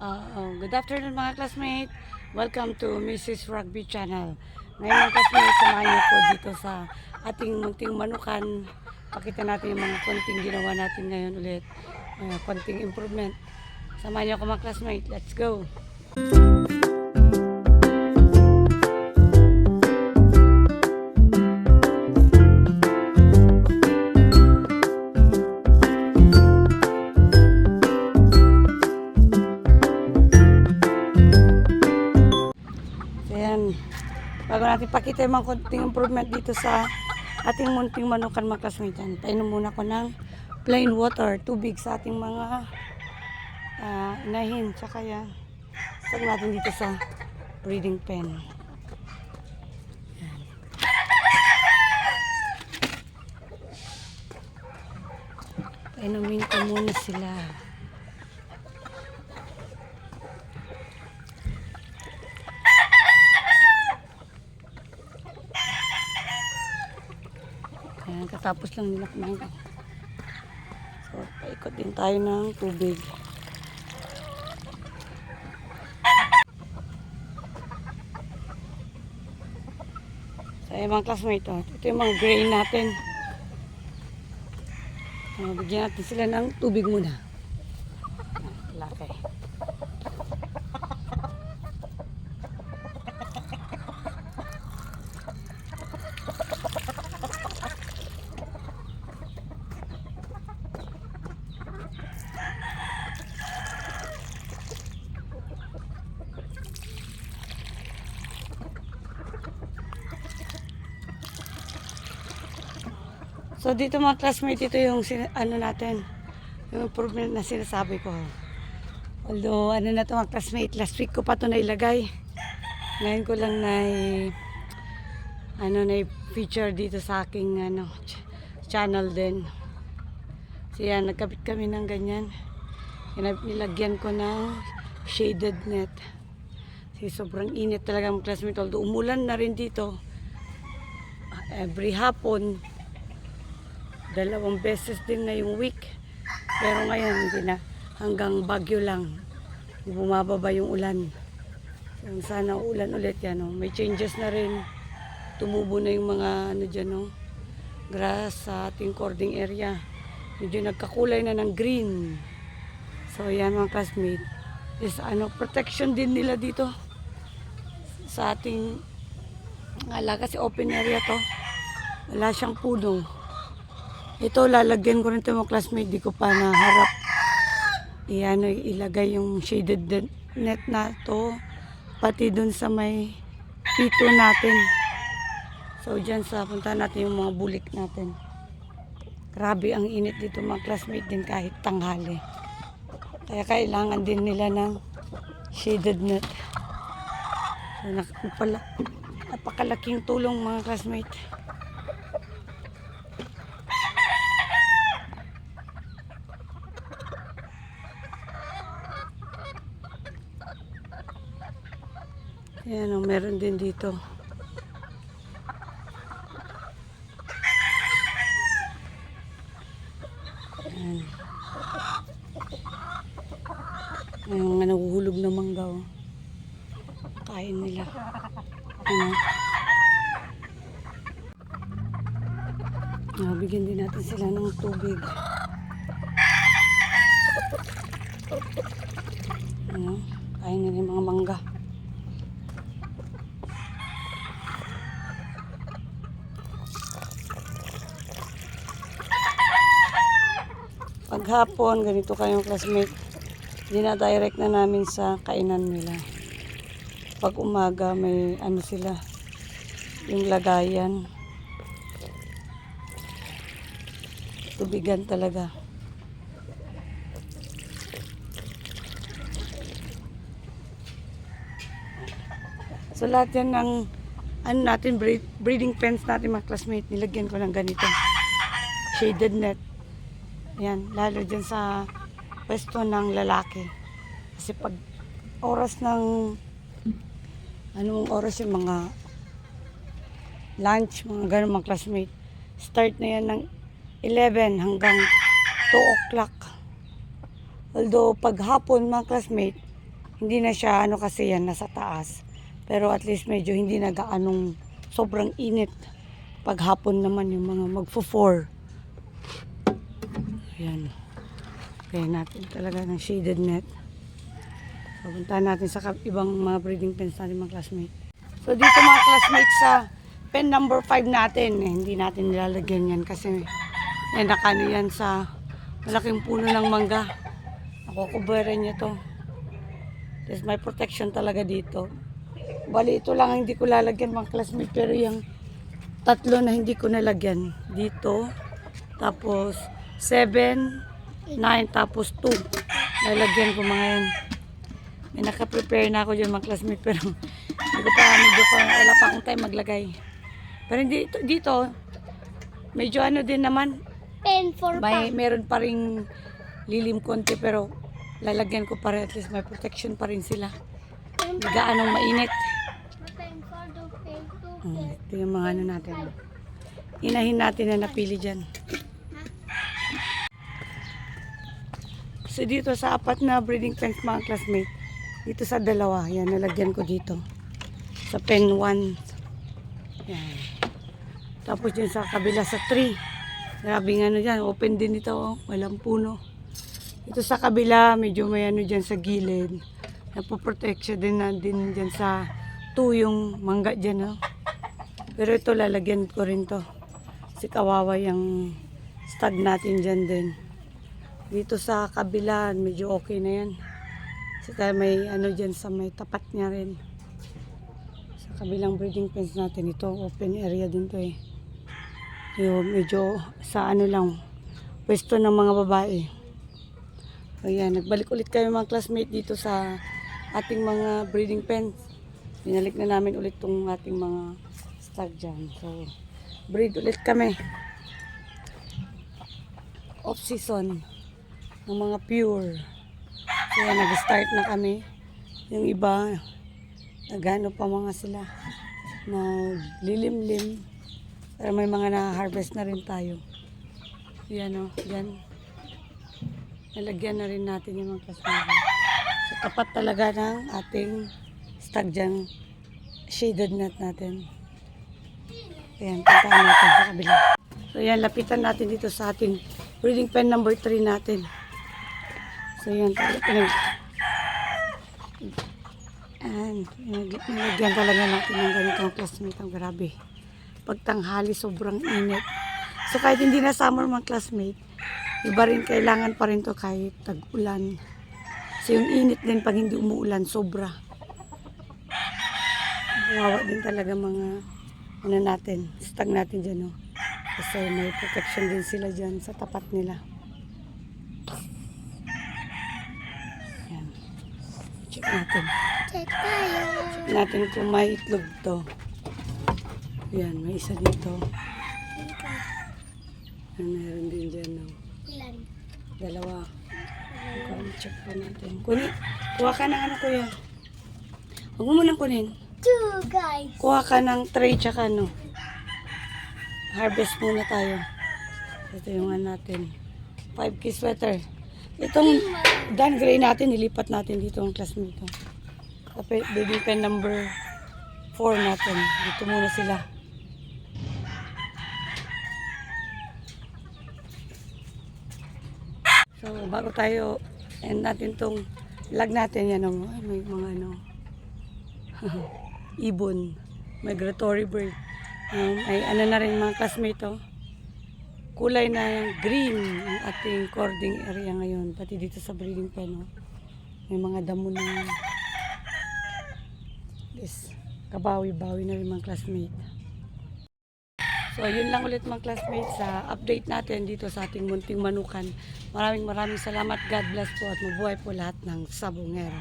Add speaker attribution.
Speaker 1: Uh, good afternoon mga classmate. Welcome to Mrs. Rugby Channel. Ngayon mga classmate, samahan niyo po dito sa ating munting manukan. Pakita natin yung mga konting ginawa natin ngayon ulit. Uh, konting improvement. Samahan niyo ako mga classmate. Let's go! So yan. Bago natin pakita yung mga konting improvement dito sa ating munting manukan mga classmate. Yan. Painom muna ko ng plain water, tubig sa ating mga ah, inahin. Tsaka yan. Sag natin dito sa breeding pen. Painumin ko muna sila. Katapos lang nila kumain. So, paikot din tayo ng tubig. So, mga classmate, oh. ito yung mga grain natin. Uh, bigyan natin sila ng tubig muna. Laki. So dito mga classmate, ito yung ano natin, yung improvement na sinasabi ko. Although ano na to mga classmate, last week ko pa to nailagay. Ngayon ko lang na ano na feature dito sa aking ano ch- channel din. So yan, nagkabit kami ng ganyan. Yan, nilagyan ko ng shaded net. Kasi sobrang init talaga mga classmate. Although umulan na rin dito. Every hapon, dalawang beses din na yung week. Pero ngayon, hindi na. Hanggang bagyo lang. Bumababa yung ulan. So, sana ulan ulit yan. Oh. May changes na rin. Tumubo na yung mga ano dyan, oh, grass sa ating cording area. Medyo nagkakulay na ng green. So, yan mga classmate. Is ano, protection din nila dito sa ating ala kasi open area to. Wala siyang puno. Ito, lalagyan ko rin ito mga classmate. Di ko pa naharap. Iyan, ilagay yung shaded de- net na to. Pati dun sa may pito natin. So, dyan sa punta natin yung mga bulik natin. Grabe ang init dito mga classmate din kahit tanghali. Kaya kailangan din nila ng shaded net. So, napakalaking tulong mga classmate. Ayan o, meron din dito. Ayan. Yung mga nahuhulog na mangga o. Kain nila. Ano? Ah, bigyan din natin sila ng tubig. Ano? Kain nila yung mga mangga. Paghapon, ganito kayong classmate, dinadirect na namin sa kainan nila. Pag umaga, may ano sila, yung lagayan. Tubigan talaga. So lahat yan ng ano natin, breed- breeding pens natin mga classmate, nilagyan ko ng ganito. Shaded net. Yan, lalo dyan sa pwesto ng lalaki. Kasi pag oras ng anong oras yung mga lunch, mga ganun mga classmate. Start na yan ng 11 hanggang 2 o'clock. Although pag hapon mga classmate, Hindi na siya ano kasi yan nasa taas. Pero at least medyo hindi na gaanong sobrang init. Pag hapon naman yung mga magfo-4. Ayan. Kaya natin talaga ng shaded net. Pupuntahan natin sa ibang mga breeding pens natin mga classmate. So dito mga classmates sa pen number 5 natin, eh, hindi natin nilalagyan yan kasi eh, nakano yan sa malaking puno ng mangga. Nakukuberan niya to. There's my protection talaga dito. Bali, ito lang ang hindi ko lalagyan mga classmate. Pero yung tatlo na hindi ko nalagyan dito. Tapos, 7, 9, tapos 2. Lalagyan ko mga yan. May naka-prepare na ako dyan mga classmate. Pero hindi ko pa, medyo pa, wala pa akong time maglagay. Pero hindi, dito, medyo ano din naman,
Speaker 2: Pen for
Speaker 1: may meron pa ring lilim konti pero lalagyan ko pa rin at least may protection pa rin sila. Hindi gaanong mainit. Hmm, ito yung mga ano natin. Inahin natin na napili dyan. So dito sa apat na breeding pens mga classmate, dito sa dalawa, yan nalagyan ko dito. Sa pen 1. Yan. Tapos dyan sa kabila sa 3. Grabe nga ano dyan, open din ito, oh. walang puno. Ito sa kabila, medyo may ano dyan sa gilid. Napoprotection din na din dyan sa 2 yung mangga dyan. Oh. Pero ito lalagyan ko rin to. Kasi kawawa yung stag natin dyan din. Dito sa kabila, medyo okay na yan. Saka may ano dyan sa may tapat niya rin. Sa kabilang breeding pens natin, ito open area din to eh. Yung medyo sa ano lang, pwesto ng mga babae. Ayan, nagbalik ulit kami mga classmate dito sa ating mga breeding pens. Binalik na namin ulit tong ating mga stag dyan. So, breed ulit kami. Off season ng mga pure. Kaya nag-start na kami. Yung iba, nagano pa mga sila. Naglilimlim. Pero may mga na-harvest na rin tayo. Yan o, yan. Nalagyan na rin natin yung mga kasama. So, tapat talaga ng ating stag dyan. Shaded net natin. Ayan, puntahan natin sa kabila. So, yan, lapitan natin dito sa ating breeding pen number 3 natin. So, yan, pinag... Ayan, nilagyan talaga natin ng ganitong classmate. Ang grabe. Pagtanghali, sobrang init. So, kahit hindi na summer mga classmate, iba rin, kailangan pa rin to kahit tag-ulan. So, yung init din pag hindi umuulan, sobra. Kawawa din talaga mga ano natin, stag natin dyan, no? Kasi may protection din sila dyan sa tapat nila. Yan. Check natin.
Speaker 2: Check tayo.
Speaker 1: Check natin kung may itlog to. Yan, may isa dito. Yan, meron din dyan, no?
Speaker 2: Ilan?
Speaker 1: Dalawa. Kung check pa natin. Kunin, kuha ka ng ano, kuya. Huwag mo munang kunin.
Speaker 2: Two guys.
Speaker 1: Kuha ka ng tray tsaka ano. Harvest muna tayo. Ito yung ano natin. 5K sweater. Itong Dan Gray natin, nilipat natin dito ang ko. Tapos baby pen number 4 natin. Dito muna sila. So, bago tayo end natin tong lag natin yan. Oh, ay, may mga ano ibon, migratory bird. Um, ay ano na rin mga classmate oh. Kulay na green ang ating cording area ngayon. Pati dito sa breeding pen oh. May mga damo na yes, kabawi-bawi na rin mga classmate. So, yun lang ulit mga classmates sa update natin dito sa ating munting manukan. Maraming maraming salamat. God bless po at mabuhay po lahat ng sabongero.